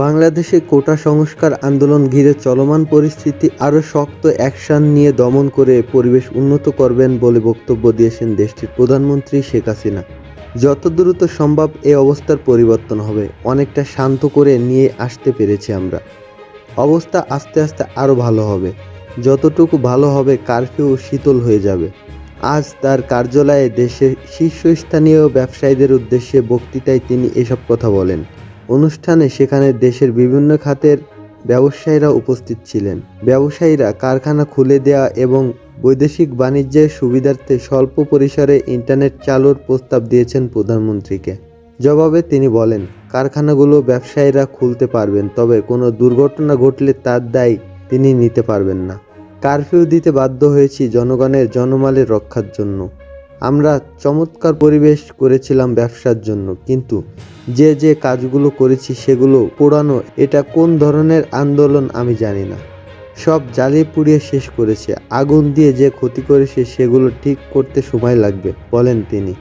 বাংলাদেশে কোটা সংস্কার আন্দোলন ঘিরে চলমান পরিস্থিতি আরও শক্ত অ্যাকশন নিয়ে দমন করে পরিবেশ উন্নত করবেন বলে বক্তব্য দিয়েছেন দেশটির প্রধানমন্ত্রী শেখ হাসিনা। যত দ্রুত সম্ভব এ অবস্থার পরিবর্তন হবে, অনেকটা শান্ত করে নিয়ে আসতে পেরেছি আমরা। অবস্থা আস্তে আস্তে আরও ভালো হবে। যতটুকু ভালো হবে, কারফিউ শীতল হয়ে যাবে। আজ তার কার্যালয়ে দেশের শীর্ষস্থানীয় ব্যবসায়ীদের উদ্দেশ্যে বক্তৃতায় তিনি এসব কথা বলেন। অনুষ্ঠানে সেখানে দেশের বিভিন্ন খাতের ব্যবসায়ীরা উপস্থিত ছিলেন। ব্যবসায়ীরা কারখানা খুলে দেওয়া এবং বৈদেশিক বাণিজ্যের সুবিধার্থে স্বল্প পরিসরে ইন্টারনেট চালুর প্রস্তাব দিয়েছেন প্রধানমন্ত্রীকে। জবাবে তিনি বলেন, কারখানাগুলো ব্যবসায়ীরা খুলতে পারবেন, তবে কোনো দুর্ঘটনা ঘটলে তার দায় তিনি নিতে পারবেন না। কারফিউ দিতে বাধ্য হয়েছি জনগণের জনমালের রক্ষার জন্য। আমরা চমৎকার পরিবেশ করেছিলাম ব্যবসার জন্য, কিন্তু যে যে কাজগুলো করেছি সেগুলো পোড়ানো, এটা কোন ধরনের আন্দোলন আমি জানি না। সব জ্বালিয়ে পুড়িয়ে শেষ করেছে, আগুন দিয়ে যে ক্ষতি করেছে সেগুলো ঠিক করতে সময় লাগবে, বলেন তিনি।